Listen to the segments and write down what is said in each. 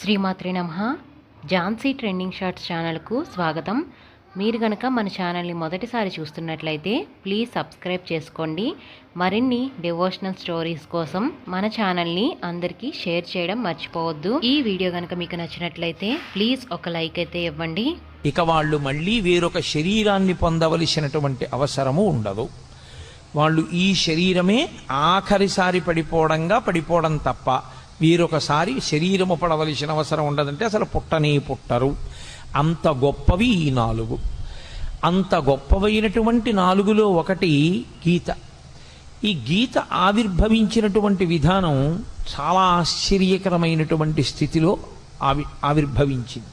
శ్రీమాత్రి నమ. Jhansi trending shorts ఛానల్కు స్వాగతం. మీరు గనక మన ఛానల్ని మొదటిసారి చూస్తున్నట్లయితే ప్లీజ్ సబ్స్క్రైబ్ చేసుకోండి. మరిన్ని డివోషనల్ స్టోరీస్ కోసం మన ఛానల్ని అందరికీ షేర్ చేయడం మర్చిపోవద్దు. ఈ వీడియో గనక మీకు నచ్చినట్లయితే ప్లీజ్ ఒక లైక్ అయితే ఇవ్వండి. ఇక వాళ్ళు మళ్ళీ వేరొక శరీరాన్ని పొందవలసినటువంటి అవసరము ఉండదు. వాళ్ళు ఈ శరీరమే ఆఖరిసారి పడిపోవడంగా పడిపోవడం తప్ప వీరొకసారి శరీరము పడవలసిన అవసరం ఉండదంటే అసలు పుట్టనే పుట్టరు. అంత గొప్పవి ఈ నాలుగు. అంత గొప్పవైనటువంటి నాలుగులో ఒకటి గీత. ఈ గీత ఆవిర్భవించినటువంటి విధానం చాలా ఆశ్చర్యకరమైనటువంటి స్థితిలో ఆవి ఆవిర్భవించింది.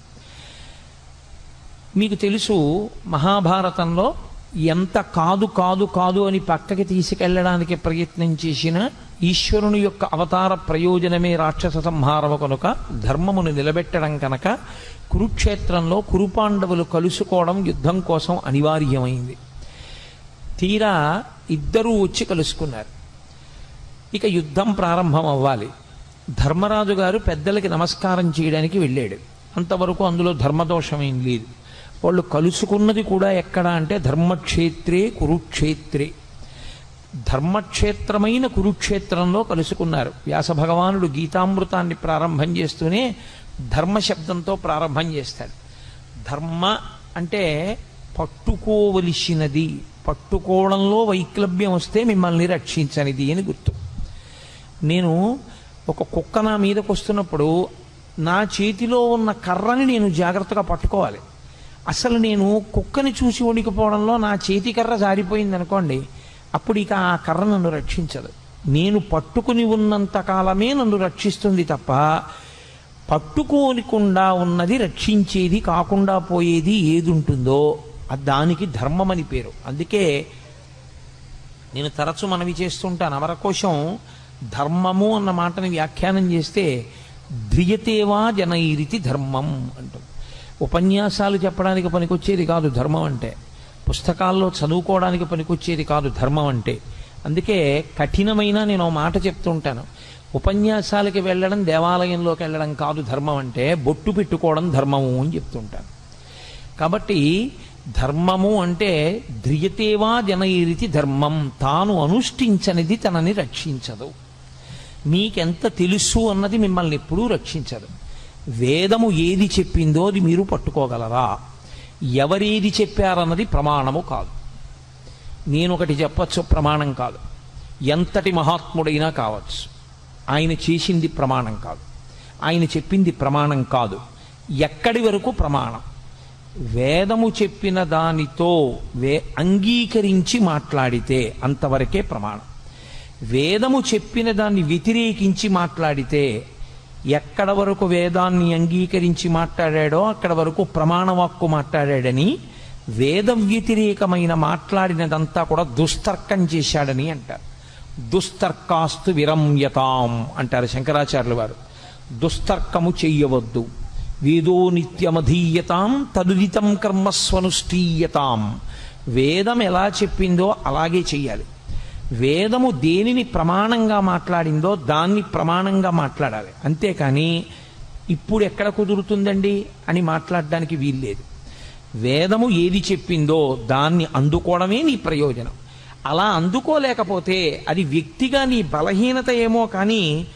మీకు తెలుసు మహాభారతంలో ఎంత కాదు కాదు కాదు అని పక్కకి తీసుకెళ్ళడానికి ప్రయత్నం చేసిన ఈశ్వరుని యొక్క అవతార ప్రయోజనమే రాక్షస సంహారము కనుక ధర్మమును నిలబెట్టడం కనుక కురుక్షేత్రంలో కురుపాండవులు కలుసుకోవడం యుద్ధం కోసం అనివార్యమైంది. తీరా ఇద్దరూ వచ్చి కలుసుకున్నారు. ఇక యుద్ధం ప్రారంభం అవ్వాలి. ధర్మరాజు గారు పెద్దలకి నమస్కారం చేయడానికి వెళ్ళాడు. అంతవరకు అందులో ధర్మదోషం ఏం లేదు. వాళ్ళు కలుసుకున్నది కూడా ఎక్కడ అంటే ధర్మక్షేత్రే కురుక్షేత్రే. ధర్మక్షేత్రమైన కురుక్షేత్రంలో కలుసుకున్నారు. వ్యాస భగవానుడు గీతామృతాన్ని ప్రారంభం చేస్తూనే ధర్మ శబ్దంతో ప్రారంభం చేస్తాడు ధర్మ అంటే పట్టుకోవలసినది పట్టుకోవడంలో వైక్లభ్యం వస్తే మిమ్మల్ని రక్షించనిది అని గుర్తు. నేను ఒక కుక్క నా మీదకు వస్తున్నప్పుడు నా చేతిలో ఉన్న కర్రని నేను జాగ్రత్తగా పట్టుకోవాలి. అసలు నేను కుక్కని చూసి వణికిపోవడంలో నా చేతి కర్ర జారిపోయింది అనుకోండి అప్పుడు ఇక ఆ కర్ర నన్ను రక్షించదు. నేను పట్టుకుని ఉన్నంత కాలమే నన్ను రక్షిస్తుంది తప్ప పట్టుకోనికుండా ఉన్నది రక్షించేది కాకుండా పోయేది ఏది ఉంటుందో అది దానికి ధర్మం అని పేరు. అందుకే నేను తరచు మనవి చేస్తుంటాను. అమరకోశం ధర్మము అన్న మాటని వ్యాఖ్యానం చేస్తే ధ్రియతేవా జనైరితి ధర్మం అంటుంది. ఉపన్యాసాలు చెప్పడానికి పనికొచ్చేది కాదు ధర్మం అంటే. పుస్తకాల్లో చదువుకోవడానికి పనికొచ్చేది కాదు ధర్మం అంటే. అందుకే కఠినమైన నేను ఓ మాట చెప్తుంటాను ఉపన్యాసాలకి వెళ్ళడం దేవాలయంలోకి వెళ్ళడం కాదు ధర్మం అంటే బొట్టు పెట్టుకోవడం ధర్మము అని చెప్తుంటాను కాబట్టి ధర్మము అంటే ధ్రియతేవా జనయిరితి ధర్మం తాను అనుష్ఠించనిది తనని రక్షించదు. మీకెంత తెలుసు అన్నది మిమ్మల్ని ఎప్పుడూ రక్షించదు. వేదము ఏది చెప్పిందో అది మీరు పట్టుకోగలరా? ఎవరేది చెప్పారన్నది ప్రమాణము కాదు. నేను ఒకటి చెప్పచ్చు ప్రమాణం కాదు. ఎంతటి మహాత్ముడైనా కావచ్చు. ఆయన చేసింది ప్రమాణం కాదు. ఆయన చెప్పింది ప్రమాణం కాదు. ఎక్కడి వరకు ప్రమాణం? వేదము చెప్పిన దానితో వే అంగీకరించి మాట్లాడితే అంతవరకే ప్రమాణం. వేదము చెప్పిన దాన్ని వ్యతిరేకించి మాట్లాడితే ఎక్కడ వరకు వేదాన్ని అంగీకరించి మాట్లాడాడో అక్కడ వరకు ప్రమాణవాక్కు మాట్లాడాడని వేద వ్యతిరేకమైన మాట్లాడినదంతా కూడా దుస్తర్కం చేశాడని అంటారు. దుస్తర్కాస్తు విరమ్యతాం అంటారు శంకరాచార్యుల వారు. దుస్తర్కము చెయ్యవద్దు. వేదో నిత్యమధీయతాం తదుదితం కర్మస్వనుష్ఠీయతాం. వేదం ఎలా చెప్పిందో అలాగే చెయ్యాలి. వేదము దేనిని ప్రమాణంగా మాట్లాడిందో దాన్ని ప్రమాణంగా మాట్లాడాలి. అంతేకాని ఇప్పుడు ఎక్కడ కుదురుతుందండి అని మాట్లాడడానికి వీల్లేదు. వేదము ఏది చెప్పిందో దాన్ని అందుకోవడమే నీ ప్రయోజనం. అలా అందుకోలేకపోతే అది వ్యక్తిగా నీ బలహీనత ఏమో కానీ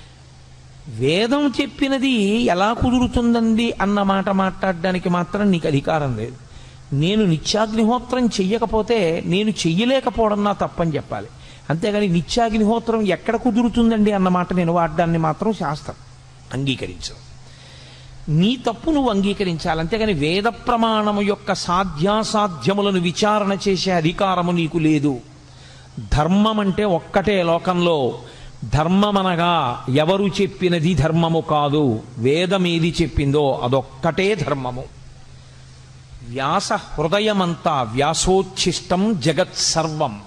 వేదం చెప్పినది ఎలా కుదురుతుందండి అన్న మాట మాట్లాడడానికి మాత్రం నీకు అధికారం లేదు. నేను నిత్యాగ్నిహోత్రం చెయ్యకపోతే నేను చెయ్యలేకపోవడం నా తప్పని చెప్పాలి. అంతేగాని నిత్యాగ్నిహోత్రం ఎక్కడ కుదురుతుందండి అన్నమాట నేను వాడడాన్ని మాత్రం శాస్త్రం. అంగీకరించదు నీ తప్పు నువ్వు అంగీకరించాలి. అంతేగాని వేద ప్రమాణము యొక్క సాధ్యాసాధ్యములను విచారణ చేసే అధికారము నీకు లేదు. ధర్మం అంటే ఒక్కటే లోకంలో. ధర్మమనగా ఎవరు చెప్పినది ధర్మము కాదు. వేదం ఏది చెప్పిందో అదొక్కటే ధర్మము. వ్యాస హృదయమంతా వ్యాసోచ్ఛిష్టం జగత్ సర్వం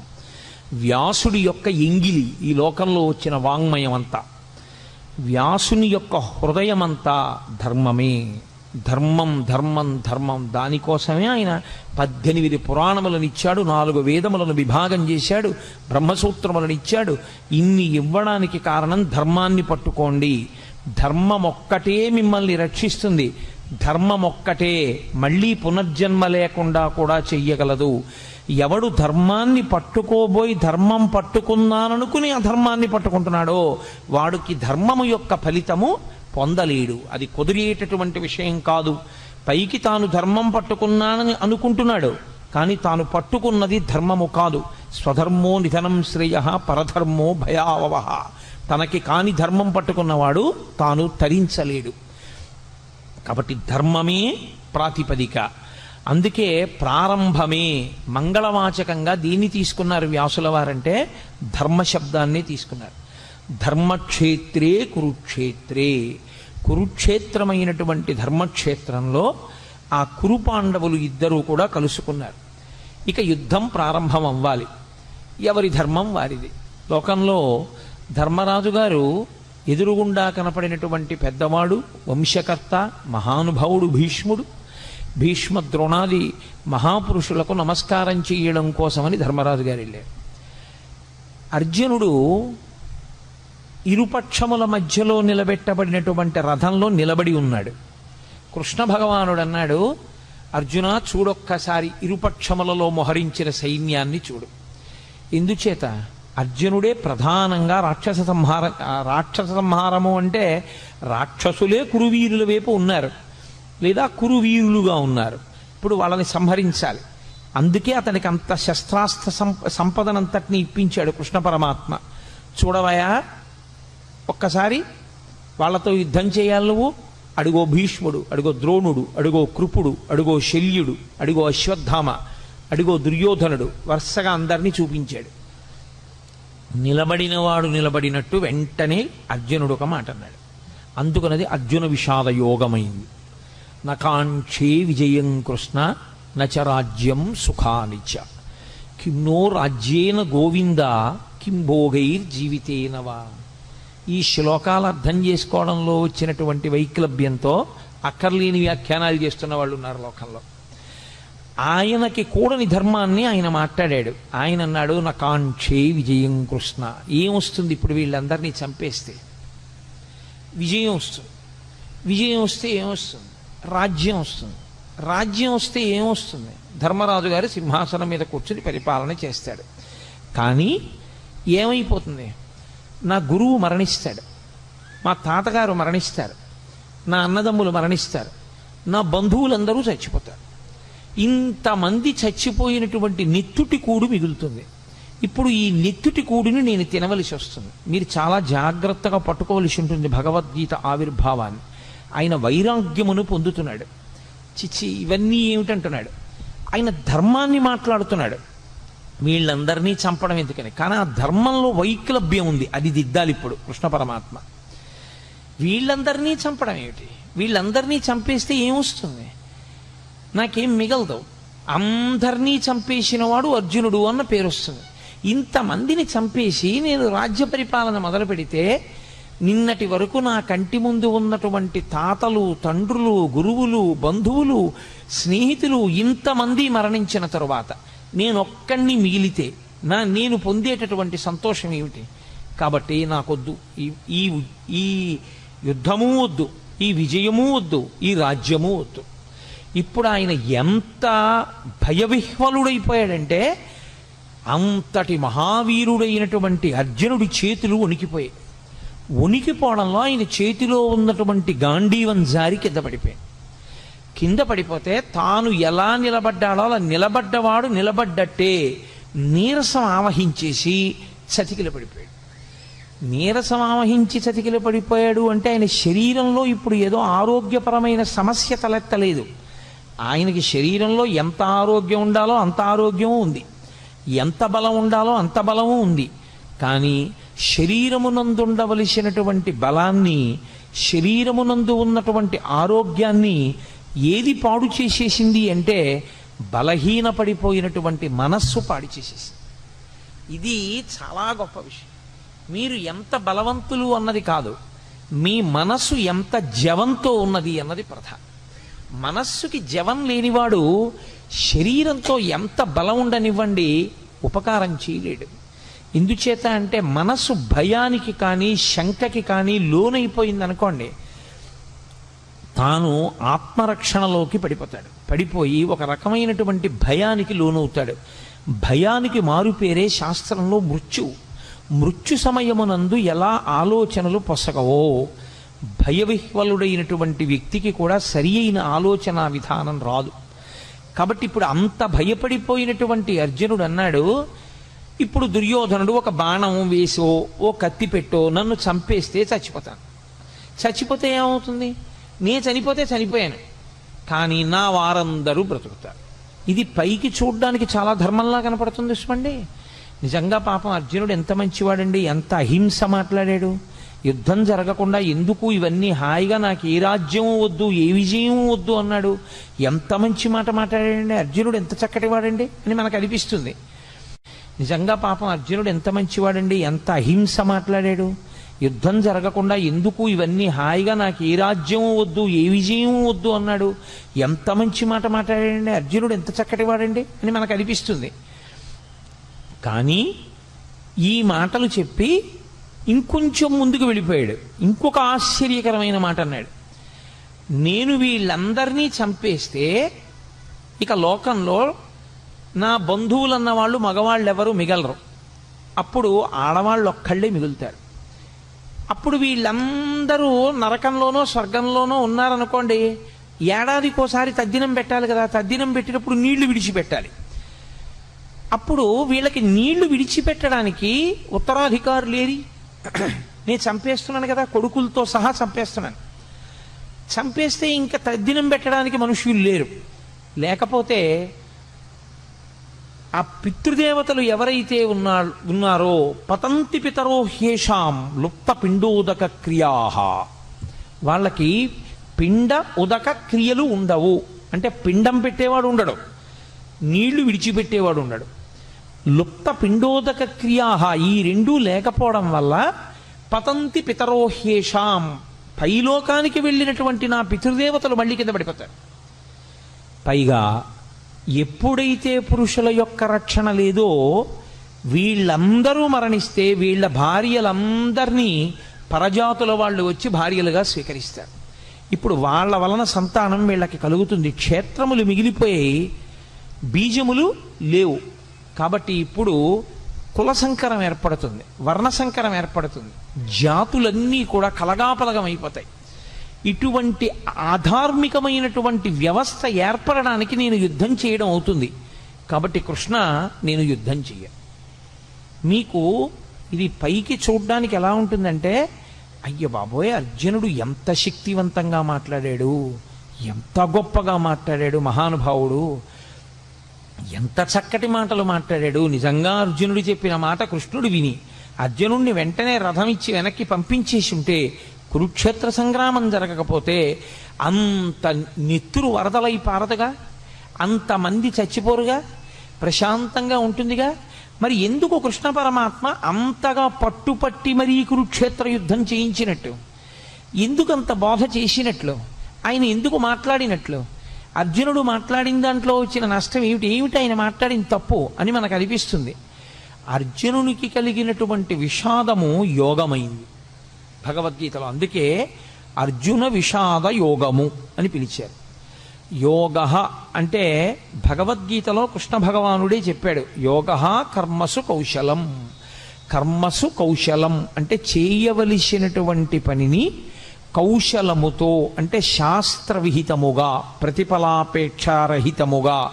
వ్యాసుడి యొక్క ఎంగిలి ఈ లోకంలో వచ్చిన వాంగ్మయం అంతా వ్యాసుని యొక్క హృదయమంతా ధర్మమే. ధర్మం ధర్మం ధర్మం. దానికోసమే ఆయన పద్దెనిమిది పురాణములను ఇచ్చాడు నాలుగు వేదములను విభాగం చేశాడు బ్రహ్మసూత్రములను ఇచ్చాడు ఇన్ని ఇవ్వడానికి కారణం ధర్మాన్ని పట్టుకోండి. ధర్మం ఒక్కటే మిమ్మల్ని రక్షిస్తుంది. ధర్మం ఒక్కటే మళ్ళీ పునర్జన్మ లేకుండా కూడా చెయ్యగలదు. ఎవడు ధర్మాన్ని పట్టుకోబోయి ధర్మం పట్టుకున్నాననుకుని అధర్మాన్ని పట్టుకుంటున్నాడో వాడికి ధర్మము యొక్క ఫలితము పొందలేడు. అది కుదిరేటటువంటి విషయం కాదు. పైకి తాను ధర్మం పట్టుకున్నానని అనుకుంటున్నాడు. కానీ తాను పట్టుకున్నది ధర్మము కాదు. స్వధర్మో నిధనం శ్రేయ పరధర్మో భయావహ. తనకి కాని ధర్మం పట్టుకున్నవాడు తాను తరించలేడు. కాబట్టి ధర్మమే ప్రాతిపదిక. అందుకే ప్రారంభమే మంగళవాచకంగా దీన్ని తీసుకున్నారు వ్యాసుల వారంటే ధర్మశబ్దాన్ని తీసుకున్నారు. ధర్మక్షేత్రే కురుక్షేత్రే. కురుక్షేత్రమైనటువంటి ధర్మక్షేత్రంలో ఆ కురు పాండవులు ఇద్దరూ కూడా కలుసుకున్నారు. ఇక యుద్ధం ప్రారంభం అవ్వాలి ఎవరి ధర్మం వారిది. లోకంలో ధర్మరాజు గారు ఎదురుగుండా కనపడినటువంటి పెద్దవాడు వంశకర్త మహానుభావుడు భీష్ముడు భీష్మ ద్రోణాది మహాపురుషులకు నమస్కారం చేయడం కోసమని ధర్మరాజు గారు వెళ్ళారు. అర్జునుడు ఇరుపక్షముల మధ్యలో నిలబెట్టబడినటువంటి రథంలో నిలబడి ఉన్నాడు. కృష్ణ భగవానుడు అన్నాడు అర్జున చూడొక్కసారి ఇరుపక్షములలో మొహరించిన సైన్యాన్ని చూడు. ఎందుచేత? అర్జునుడే ప్రధానంగా రాక్షస సంహార రాక్షస సంహారము అంటే రాక్షసులే కురువీరుల వైపు ఉన్నారు. లేదా కురువీరులుగా ఉన్నారు. ఇప్పుడు వాళ్ళని సంహరించాలి. అందుకే అతనికి అంత శస్త్రాస్త్ర సంప సంపదనంతటిని ఇప్పించాడు కృష్ణ పరమాత్మ. చూడవయా ఒక్కసారి వాళ్ళతో యుద్ధం చేయాలి నువ్వు? అడుగో భీష్ముడు అడుగో ద్రోణుడు అడుగో కృపుడు అడుగో శల్యుడు అడుగో అశ్వత్థామ అడుగో దుర్యోధనుడు వరుసగా అందరినీ చూపించాడు. నిలబడినవాడు నిలబడినట్టు వెంటనే అర్జునుడు ఒక మాట అన్నాడు. అందుకనది అర్జున విషాద యోగమైంది. నకాంక్షే విజయం కృష్ణ నచరాజ్యం సుఖానిచ కిన్నో రాజ్యేన గోవింద కిం భోగైర్జీవితేనవా ఈ శ్లోకాలు అర్థం చేసుకోవడంలో వచ్చినటువంటి వైక్లభ్యంతో అక్కర్లేని వ్యాఖ్యానాలు చేస్తున్న వాళ్ళు ఉన్నారు లోకంలో. ఆయనకి కూడని ధర్మాన్ని ఆయన మాట్లాడాడు. ఆయన అన్నాడు నకాంక్షే విజయం కృష్ణ. ఏమొస్తుంది ఇప్పుడు వీళ్ళందరినీ చంపేస్తే? విజయం వస్తుంది. విజయం వస్తే ఏమొస్తుంది రాజ్యం వస్తుంది. రాజ్యం వస్తే ఏమొస్తుంది? ధర్మరాజు గారు సింహాసనం మీద కూర్చుని పరిపాలన చేస్తాడు. కానీ ఏమైపోతుంది? నా గురువు మరణిస్తాడు. మా తాతగారు మరణిస్తారు. నా అన్నదమ్ములు మరణిస్తారు. నా బంధువులందరూ చచ్చిపోతారు. ఇంతమంది చచ్చిపోయినటువంటి నెత్తుటి కూడు మిగులుతుంది. ఇప్పుడు ఈ నెత్తుటి కూడుని నేను తినవలసి వస్తుంది. మీరు చాలా జాగ్రత్తగా పట్టుకోవలసి ఉంటుంది భగవద్గీత ఆవిర్భావాన్ని. ఆయన వైరాగ్యమును పొందుతున్నాడు. చిచి ఇవన్నీ ఏమిటంటున్నాడు? ఆయన ధర్మాన్ని మాట్లాడుతున్నాడు. వీళ్ళందరినీ చంపడం ఎందుకని? కానీ ఆ ధర్మంలో వైక్లభ్యం ఉంది. అది దిద్దాలి ఇప్పుడు కృష్ణ పరమాత్మ. వీళ్ళందరినీ చంపడం ఏమిటి? వీళ్ళందరినీ చంపేస్తే ఏమొస్తుంది? నాకేం మిగలదు. అందరినీ చంపేసిన వాడు అర్జునుడు అన్న పేరు వస్తుంది ఇంతమందిని చంపేసి నేను రాజ్య పరిపాలన మొదలు పెడితే నిన్నటి వరకు నా కంటి ముందు ఉన్నటువంటి తాతలు తండ్రులు గురువులు బంధువులు స్నేహితులు ఇంతమంది మరణించిన తరువాత నేను ఒక్కడిని మిగిలితే నా నేను పొందేటటువంటి సంతోషం ఏమిటి? కాబట్టి నాకొద్దు. ఈ ఈ ఈ యుద్ధము వద్దు ఈ విజయము వద్దు ఈ రాజ్యము వద్దు. ఇప్పుడు ఆయన ఎంత భయవిహ్వలుడైపోయాడంటే అంతటి మహావీరుడైనటువంటి అర్జునుడి చేతులు వణికిపోయాయి. ఉనికిపోవడంలో ఆయన చేతిలో ఉన్నటువంటి గాంధీవం జారి కింద పడిపోయాయి కింద పడిపోతే తాను ఎలా నిలబడ్డాడో అలా నిలబడ్డవాడు నిలబడ్డట్టే నీరసం ఆవహించేసి చతికిల పడిపోయాడు. నీరసం ఆవహించి చతికిల పడిపోయాడు అంటే ఆయన శరీరంలో ఇప్పుడు ఏదో ఆరోగ్యపరమైన సమస్య తలెత్తలేదు. ఆయనకి శరీరంలో ఎంత ఆరోగ్యం ఉండాలో అంత ఆరోగ్యం ఉంది. ఎంత బలం ఉండాలో అంత బలము ఉంది. కానీ శరీరమునందుండవలసినటువంటి బలాన్ని శరీరమునందు ఉన్నటువంటి ఆరోగ్యాన్ని ఏది పాడు చేసేసింది అంటే బలహీనపడిపోయినటువంటి మనస్సు పాడు చేసేసింది. ఇది చాలా గొప్ప విషయం. మీరు ఎంత బలవంతులు అన్నది కాదు మీ మనస్సు ఎంత జవంతో ఉన్నది అన్నది ప్రధానం. మనస్సుకి జవం లేనివాడు శరీరంతో ఎంత బలం ఉండనివ్వండి ఉపకారం చేయలేడు. ఎందుచేత అంటే మనసు భయానికి కానీ శంకకి కానీ లోనైపోయింది అనుకోండి తాను ఆత్మరక్షణలోకి పడిపోతాడు. పడిపోయి ఒక రకమైనటువంటి భయానికి లోనవుతాడు. భయానికి మారుపేరే శాస్త్రంలో మృత్యు. మృత్యు సమయమునందు ఎలా ఆలోచనలు పొసగవో భయవిహ్వలుడైనటువంటి వ్యక్తికి కూడా సరి అయిన ఆలోచన విధానం రాదు. కాబట్టి ఇప్పుడు అంత భయపడిపోయినటువంటి అర్జునుడు అన్నాడు ఇప్పుడు దుర్యోధనుడు ఒక బాణం వేసో ఓ కత్తి పెట్టో నన్ను చంపేస్తే చచ్చిపోతాను. చచ్చిపోతే ఏమవుతుంది? నే చనిపోతే చనిపోయాను. కానీ నా వారందరూ బ్రతుకుతారు. ఇది పైకి చూడడానికి చాలా ధర్మంలా కనపడుతుంది చూడండి నిజంగా పాపం అర్జునుడు ఎంత మంచివాడండి ఎంత అహింస మాట్లాడాడు. యుద్ధం జరగకుండా ఎందుకు ఇవన్నీ హాయిగా నాకు ఏ రాజ్యం వద్దు ఏ విజయం వద్దు అన్నాడు. ఎంత మంచి మాట మాట్లాడాడండి అర్జునుడు ఎంత చక్కటి వాడండి అని మనకు అనిపిస్తుంది. నిజంగా పాపం అర్జునుడు ఎంత మంచివాడండి? ఎంత అహింస మాట్లాడాడు? యుద్ధం జరగకుండా ఎందుకు ఇవన్నీ హాయిగా నాకు ఏ రాజ్యం వద్దు ఏ విజయం వద్దు అన్నాడు? ఎంత మంచి మాట మాట్లాడాడండి? అర్జునుడు ఎంత చక్కటి వాడండి అని మనకు అనిపిస్తుంది. కానీ ఈ మాటలు చెప్పి ఇంకొంచెం ముందుకు వెళ్ళిపోయాడు. ఇంకొక ఆశ్చర్యకరమైన మాట అన్నాడు. నేను వీళ్ళందరినీ చంపేస్తే ఇక లోకంలో నా బంధువులన్న వాళ్ళు మగవాళ్ళు మిగలరు. అప్పుడు ఆడవాళ్ళు ఒక్కళ్ళే మిగులుతారు. అప్పుడు వీళ్ళందరూ నరకంలోనో స్వర్గంలోనో ఉన్నారనుకోండి ఏడాదికోసారి తద్దినం పెట్టాలి కదా తద్దినం పెట్టినప్పుడు నీళ్ళు విడిచిపెట్టాలి. అప్పుడు వీళ్ళకి నీళ్ళు విడిచిపెట్టడానికి ఉత్తరాధికారులు లేరి నేను చంపేస్తున్నాను కదా కొడుకులతో సహా చంపేస్తున్నాను. చంపేస్తే ఇంకా తద్దినం పెట్టడానికి మనుషులు లేరు. లేకపోతే ఆ పితృదేవతలు ఎవరైతే ఉన్నా ఉన్నారో పతంతి పితరో హ్యేషాం లుప్త పిండోదక క్రియా వాళ్ళకి పిండ ఉదక క్రియలు ఉండవు. అంటే పిండం పెట్టేవాడు ఉండడు. నీళ్ళు విడిచిపెట్టేవాడు ఉండడు. లుప్త పిండోదక క్రియా ఈ రెండూ లేకపోవడం వల్ల పతంతి పితరోహ్యేషాం పైలోకానికి వెళ్ళినటువంటి నా పితృదేవతలు మళ్ళీ కింద పడిపోతారు. పైగా ఎప్పుడైతే పురుషుల యొక్క రక్షణ లేదో వీళ్ళందరూ మరణిస్తే వీళ్ళ భార్యలందరినీ పరజాతుల వాళ్ళు వచ్చి భార్యలుగా స్వీకరిస్తారు. ఇప్పుడు వాళ్ళ వలన సంతానం వీళ్ళకి కలుగుతుంది. క్షేత్రములు మిగిలిపోయి బీజములు లేవు. కాబట్టి ఇప్పుడు కుల సంకరం ఏర్పడుతుంది వర్ణ సంకరం ఏర్పడుతుంది. జాతులన్నీ కూడా కలగాపలగం అయిపోతాయి ఇటువంటి ఆధార్మికమైనటువంటి వ్యవస్థ ఏర్పడడానికి నేను యుద్ధం చేయడం అవుతుంది. కాబట్టి కృష్ణ నేను యుద్ధం చెయ్య. మీకు ఇది పైకి చూడడానికి ఎలా ఉంటుందంటే అయ్య బాబోయ్ అర్జునుడు ఎంత శక్తివంతంగా మాట్లాడాడు ఎంత గొప్పగా మాట్లాడాడు మహానుభావుడు ఎంత చక్కటి మాటలు మాట్లాడాడు. నిజంగా అర్జునుడు చెప్పిన మాట కృష్ణుడు విని అర్జునుడిని వెంటనే రథం ఇచ్చి వెనక్కి పంపించేసి ఉంటే కురుక్షేత్ర సంగ్రామం జరగకపోతే అంత నెత్తురు వరదలై పారదుగా అంతమంది చచ్చిపోరుగా ప్రశాంతంగా ఉంటుందిగా. మరి ఎందుకు కృష్ణ పరమాత్మ అంతగా పట్టుపట్టి మరీ కురుక్షేత్ర యుద్ధం చేయించినట్టు? ఎందుకు అంత బోధ చేసినట్లు? ఆయన ఎందుకు మాట్లాడినట్లు? అర్జునుడు మాట్లాడిన దాంట్లో వచ్చిన నష్టం ఏమిటి? ఏమిటి ఆయన మాట్లాడిన తప్పు అని మనకు అనిపిస్తుంది. అర్జునునికి కలిగినటువంటి విషాదము యోగమైంది. భగవద్గీతలో. అందుకే అర్జున విషాద యోగము అని పిలిచారు. యోగ అంటే భగవద్గీతలో కృష్ణ భగవానుడే చెప్పాడు. యోగ కర్మసు కౌశలం. కర్మసు కౌశలం అంటే చేయవలసినటువంటి పనిని కౌశలముతో అంటే శాస్త్రవిహితముగా ప్రతిఫలాపేక్షారహితముగా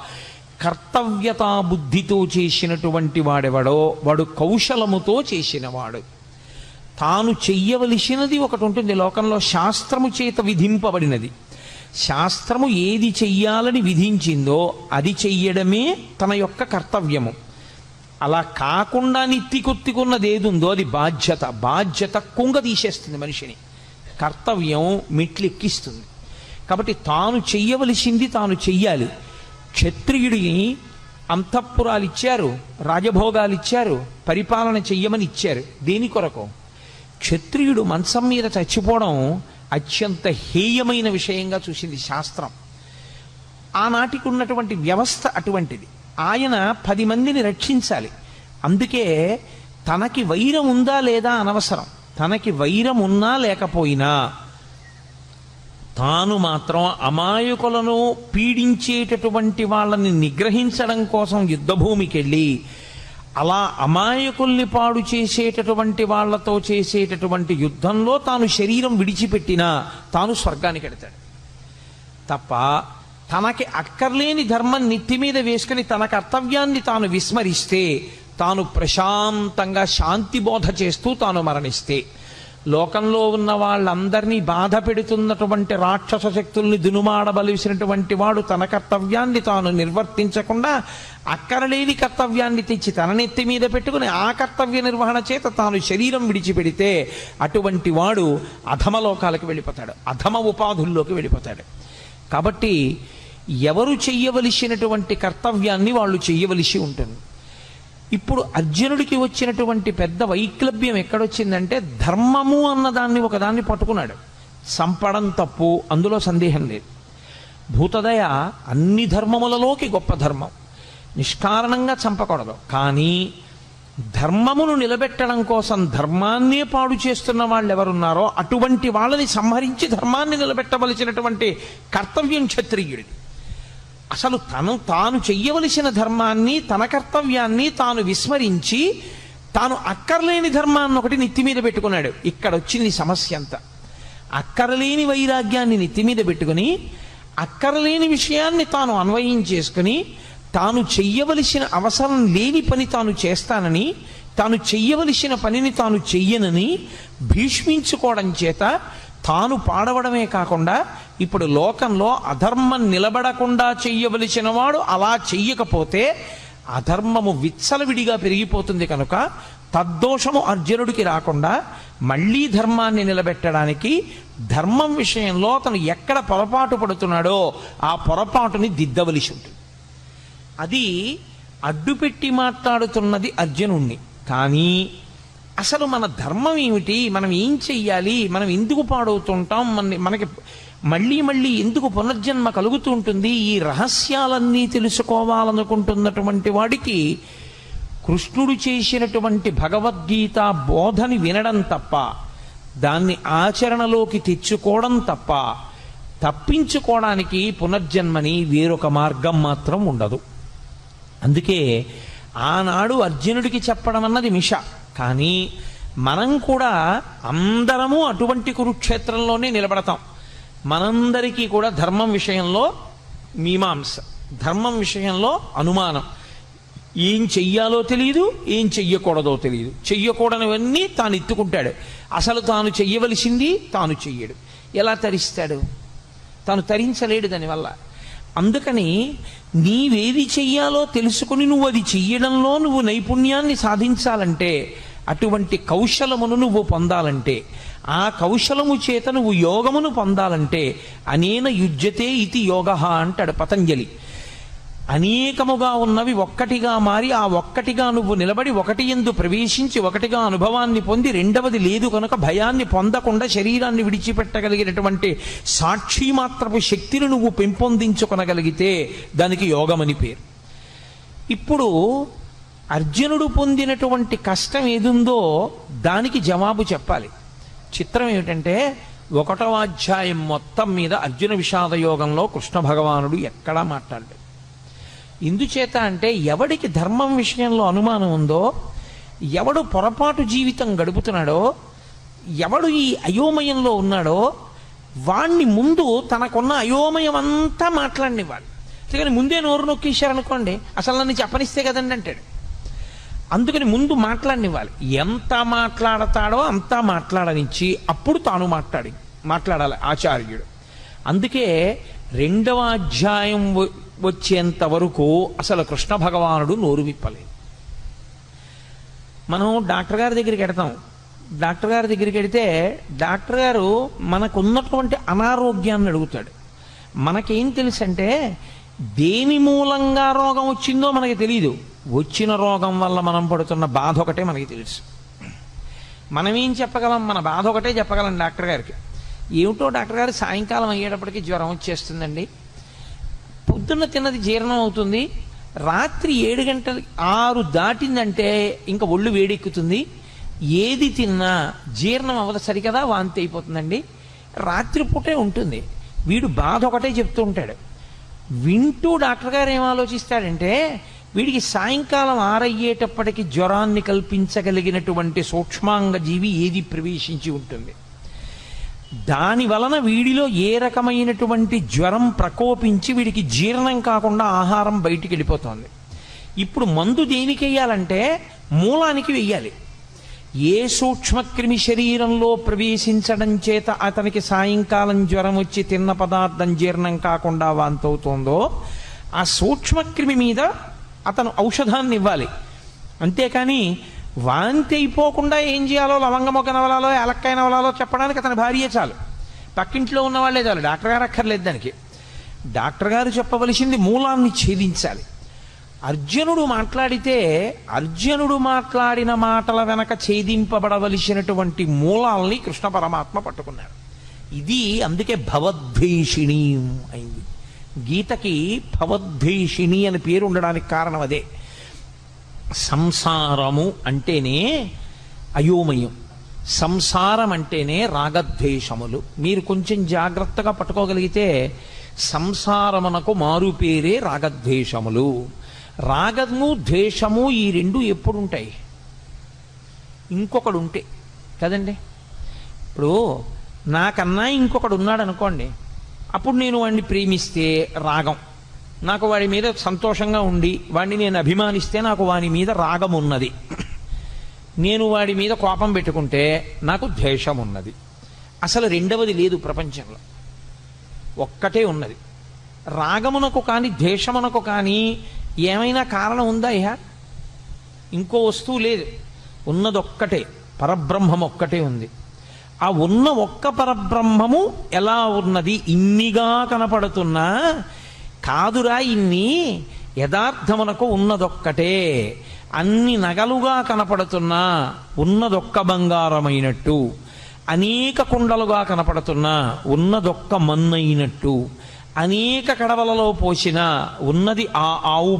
కర్తవ్యతా బుద్ధితో చేసినటువంటి వాడెవడో వాడు కౌశలముతో చేసినవాడు. తాను చెయ్యవలసినది ఒకటి ఉంటుంది. లోకంలో శాస్త్రము చేత విధింపబడినది. శాస్త్రము ఏది చెయ్యాలని విధించిందో అది చెయ్యడమే తన యొక్క కర్తవ్యము. అలా కాకుండా నెత్తికొత్తికున్నది ఏది ఉందో అది బాధ్యత. బాధ్యత కుంగ తీసేస్తుంది మనిషిని. కర్తవ్యం మెట్లెక్కిస్తుంది. కాబట్టి తాను చెయ్యవలసింది తాను చెయ్యాలి. క్షత్రియుడిని అంతఃపురాలు ఇచ్చారు రాజభోగాలు ఇచ్చారు పరిపాలన చెయ్యమని ఇచ్చారు దేని కొరకు? క్షత్రియుడు మంచం మీద చచ్చిపోవడం అత్యంత హేయమైన విషయంగా చూసింది శాస్త్రం. ఆనాటికి ఉన్నటువంటి వ్యవస్థ అటువంటిది. ఆయన పది మందిని రక్షించాలి. అందుకే తనకి వైరం ఉందా లేదా అనవసరం. తనకి వైరం ఉన్నా లేకపోయినా తాను మాత్రం అమాయకులను పీడించేటటువంటి వాళ్ళని నిగ్రహించడం కోసం యుద్ధభూమికి వెళ్ళి అలా అమాయకుల్ని పాడు చేసేటటువంటి వాళ్ళతో చేసేటటువంటి యుద్ధంలో తాను శరీరం విడిచిపెట్టినా తాను స్వర్గానికి ఎడతాడు. తప్ప తనకి అక్కర్లేని ధర్మం నెత్తి మీద వేసుకుని తన కర్తవ్యాన్ని తాను విస్మరిస్తే తాను ప్రశాంతంగా శాంతి బోధ చేస్తూ తాను మరణిస్తే లోకంలో ఉన్న వాళ్ళందరినీ బాధ పెడుతున్నటువంటి రాక్షస శక్తుల్ని దునుమాడబలిసినటువంటి వాడు తన కర్తవ్యాన్ని తాను నిర్వర్తించకుండా అక్కరలేని కర్తవ్యాన్ని తెచ్చి తన నెత్తి మీద పెట్టుకుని ఆ కర్తవ్య నిర్వహణ చేత తాను శరీరం విడిచిపెడితే అటువంటి వాడు అధమ లోకాలకు వెళ్ళిపోతాడు. అధమ ఉపాధుల్లోకి వెళ్ళిపోతాడు. కాబట్టి ఎవరు చెయ్యవలసినటువంటి కర్తవ్యాన్ని వాళ్ళు చెయ్యవలసి ఉంటుంది. ఇప్పుడు అర్జునుడికి వచ్చినటువంటి పెద్ద వైక్లభ్యం ఎక్కడొచ్చిందంటే ధర్మము అన్నదాన్ని ఒకదాన్ని పట్టుకున్నాడు. సంపడం తప్పు అందులో సందేహం లేదు. భూతదయ అన్ని ధర్మములలోకి గొప్ప ధర్మం. నిష్కారణంగా చంపకూడదు. కానీ ధర్మమును నిలబెట్టడం కోసం ధర్మాన్నే పాడు చేస్తున్న వాళ్ళు ఎవరున్నారో అటువంటి వాళ్ళని సంహరించి ధర్మాన్ని నిలబెట్టవలసినటువంటి కర్తవ్యం క్షత్రియుడిది. అసలు తను తాను చెయ్యవలసిన ధర్మాన్ని తన కర్తవ్యాన్ని తాను విస్మరించి తాను అక్కర్లేని ధర్మాన్ని ఒకటి నెత్తి మీద పెట్టుకున్నాడు. ఇక్కడ వచ్చింది సమస్య అంతా. అక్కరలేని వైరాగ్యాన్ని నెత్తి మీద పెట్టుకుని అక్కరలేని విషయాన్ని తాను అన్వయం చేసుకుని తాను చెయ్యవలసిన అవసరం లేని పని తాను చేస్తానని తాను చెయ్యవలసిన పనిని తాను చెయ్యనని భీష్మించుకోవడం చేత తాను పాడవడమే కాకుండా ఇప్పుడు లోకంలో అధర్మం నిలబడకుండా చెయ్యవలసిన వాడు అలా చెయ్యకపోతే అధర్మము విచ్చలవిడిగా పెరిగిపోతుంది కనుక తద్దోషము అర్జునుడికి రాకుండా మళ్ళీ ధర్మాన్ని నిలబెట్టడానికి ధర్మం విషయంలో అతను ఎక్కడ పొరపాటు పడుతున్నాడో ఆ పొరపాటుని దిద్దవలసి ఉంటుంది. అది అడ్డుపెట్టి మాట్లాడుతున్నది అర్జునుణ్ణి. కానీ అసలు మన ధర్మం ఏమిటి? మనం ఏం చెయ్యాలి? మనం ఎందుకు పాడవుతుంటాం? మన మనకి మళ్ళీ మళ్ళీ ఎందుకు పునర్జన్మ కలుగుతూ ఉంటుంది? ఈ రహస్యాలన్నీ తెలుసుకోవాలనుకుంటున్నటువంటి వాడికి కృష్ణుడు చేసినటువంటి భగవద్గీత బోధని వినడం తప్ప దాన్ని ఆచరణలోకి తెచ్చుకోవడం తప్ప తప్పించుకోవడానికి పునర్జన్మని వేరొక మార్గం మాత్రం ఉండదు. అందుకే ఆనాడు అర్జునుడికి చెప్పడం అన్నది మిష. కానీ మనం కూడా అందరము అటువంటి కురుక్షేత్రంలోనే నిలబడతాం. మనందరికీ కూడా ధర్మం విషయంలో మీమాంస. ధర్మం విషయంలో అనుమానం. ఏం చెయ్యాలో తెలియదు ఏం చెయ్యకూడదో తెలియదు చెయ్యకూడనివన్నీ తాను ఎత్తుకుంటాడు. అసలు తాను చెయ్యవలసింది తాను చెయ్యడు. ఎలా తరిస్తాడు? తాను తరించలేడు దానివల్ల. అందుకని నీవేది చెయ్యాలో తెలుసుకుని నువ్వు అది చెయ్యడంలో నువ్వు నైపుణ్యాన్ని సాధించాలంటే అటువంటి కౌశలమును నువ్వు పొందాలంటే ఆ కౌశలము చేత నువ్వు యోగమును పొందాలంటే అనేన యుజ్యతే ఇది యోగ అంటాడు పతంజలి. అనేకముగా ఉన్నవి ఒక్కటిగా మారి ఆ ఒక్కటిగా నువ్వు నిలబడి ఒకటి ఎందు ప్రవేశించి ఒకటిగా అనుభవాన్ని పొంది రెండవది లేదు కనుక భయాన్ని పొందకుండా శరీరాన్ని విడిచిపెట్టగలిగినటువంటి సాక్షి మాత్రపు శక్తిని నువ్వు పెంపొందించుకొనగలిగితే దానికి యోగమని పేరు. ఇప్పుడు అర్జునుడు పొందినటువంటి కష్టం ఏదుందో దానికి జవాబు చెప్పాలి. చిత్రం ఏమిటంటే ఒకటవ అధ్యాయం మొత్తం మీద అర్జున విషాద యోగంలో కృష్ణ భగవానుడు ఎక్కడా మాట్లాడలేదు. ఎందుచేత అంటే ఎవడికి ధర్మం విషయంలో అనుమానం ఉందో ఎవడు పొరపాటు జీవితం గడుపుతున్నాడో ఎవడు ఈ అయోమయంలో ఉన్నాడో వాణ్ణి ముందు తనకున్న అయోమయం అంతా మాట్లాడినివ్వాలి. అందుకని ముందే నోరు నొక్కేశారనుకోండి అసలు నన్ను చెప్పనిస్తే కదండి అంటాడు. అందుకని ముందు మాట్లాడనివ్వాలి. ఎంత మాట్లాడతాడో అంతా మాట్లాడనిచ్చి అప్పుడు తాను మాట్లాడి మాట్లాడాలి ఆచార్యుడు. అందుకే రెండవ అధ్యాయం వ- వచ్చేంత వరకు అసలు కృష్ణ భగవానుడు నోరు విప్పలేదు. మనం డాక్టర్ గారి దగ్గరికి వెడతాం డాక్టర్ గారి దగ్గరికి వెడితే డాక్టర్ గారు మనకున్నటువంటి అనారోగ్యాన్ని అడుగుతాడు. మనకేం తెలుసంటే దేని మూలంగా రోగం వచ్చిందో మనకి తెలియదు వచ్చిన రోగం వల్ల మనం పడుతున్న బాధ ఒకటే మనకి తెలుసు. మనం ఏం చెప్పగలం? మన బాధ ఒకటే చెప్పగలం డాక్టర్ గారికి. ఏమిటో డాక్టర్ గారు సాయంకాలం అయ్యేటప్పటికి జ్వరం వచ్చేస్తుందండి. పొద్దున్న తిన్నది జీర్ణం అవుతుంది. రాత్రి ఏడు గంటలు ఆరు దాటిందంటే ఇంకా ఒళ్ళు వేడెక్కుతుంది. ఏది తిన్నా జీర్ణం అవ్వదు సరికదా? వాంతి అయిపోతుందండి. రాత్రిపూటే ఉంటుంది. వీడు బాధ ఒకటే చెప్తూ ఉంటాడు. వింటూ డాక్టర్ గారు ఏం ఆలోచిస్తాడంటే వీడికి సాయంకాలం ఆరయ్యేటప్పటికి జ్వరాన్ని కల్పించగలిగినటువంటి సూక్ష్మాంగ జీవి ఏది ప్రవేశించి ఉంటుంది? దాని వలన వీడిలో ఏ రకమైనటువంటి జ్వరం ప్రకోపించి వీడికి జీర్ణం కాకుండా ఆహారం బయటికి వెళ్ళిపోతుంది? ఇప్పుడు మందు దేనికి వెయ్యాలంటే మూలానికి వెయ్యాలి ఏ సూక్ష్మక్రిమి శరీరంలో ప్రవేశించడం చేత అతనికి సాయంకాలం జ్వరం వచ్చి తిన్న పదార్థం జీర్ణం కాకుండా వాంతవుతోందో ఆ సూక్ష్మక్రిమి మీద అతను ఔషధాన్ని ఇవ్వాలి అంతేకాని వాంతి అయిపోకుండా ఏం చేయాలో లవంగమొక్క నవలాలో ఏలక్కాయ నవలాలో చెప్పడానికి అతని భార్యే చాలు. పక్కింట్లో ఉన్న వాళ్ళే చాలు డాక్టర్ గారు అక్కర్లేదు దానికి. డాక్టర్ గారు చెప్పవలసింది మూలాన్ని ఛేదించాలి. అర్జునుడు మాట్లాడితే అర్జునుడు మాట్లాడిన మాటల వెనక ఛేదింపబడవలసినటువంటి మూలాల్ని కృష్ణ పరమాత్మ పట్టుకున్నాడు. ఇది అందుకే భవద్భీషిణీ అయింది. గీతకి భవద్భీషిణి అని పేరు ఉండడానికి కారణం అదే. సంసారము అంటేనే అయోమయం. సంసారం అంటేనే రాగద్వేషములు. మీరు కొంచెం జాగ్రత్తగా పట్టుకోగలిగితే సంసారమునకు మారు పేరే రాగద్వేషములు. రాగము ద్వేషము ఈ రెండు ఎప్పుడు ఉంటాయి ఇంకొకడు ఉంటే కదండి? ఇప్పుడు నాకన్నా ఇంకొకడు ఉన్నాడు అనుకోండి అప్పుడు నేను వాడిని ప్రేమిస్తే రాగం. నాకు వాడి మీద సంతోషంగా ఉండి వాడిని నేను అభిమానిస్తే నాకు వాడి మీద రాగం ఉన్నది నేను వాడి మీద కోపం పెట్టుకుంటే నాకు ద్వేషం ఉన్నది అసలు రెండవది లేదు ప్రపంచంలో. ఒక్కటే ఉన్నది. రాగమునకు కానీ ద్వేషమునకు కానీ ఏమైనా కారణం ఉందా ఇహ? ఇంకో వస్తువు లేదు. ఉన్నదొక్కటే. పరబ్రహ్మం ఒక్కటే ఉంది. ఆ ఉన్న ఒక్క పరబ్రహ్మము ఎలా ఉన్నది? ఇన్నిగా కనపడుతున్నా. కాదురా ఇన్ని యథార్థమునకు ఉన్నదొక్కటే. అన్ని నగలుగా కనపడుతున్నా ఉన్నదొక్క బంగారమైనట్టు. అనేక కుండలుగా కనపడుతున్నా ఉన్నదొక్క మన్నైనట్టు. అనేక కడవలలో పోసిన ఉన్నది ఆ ఆవు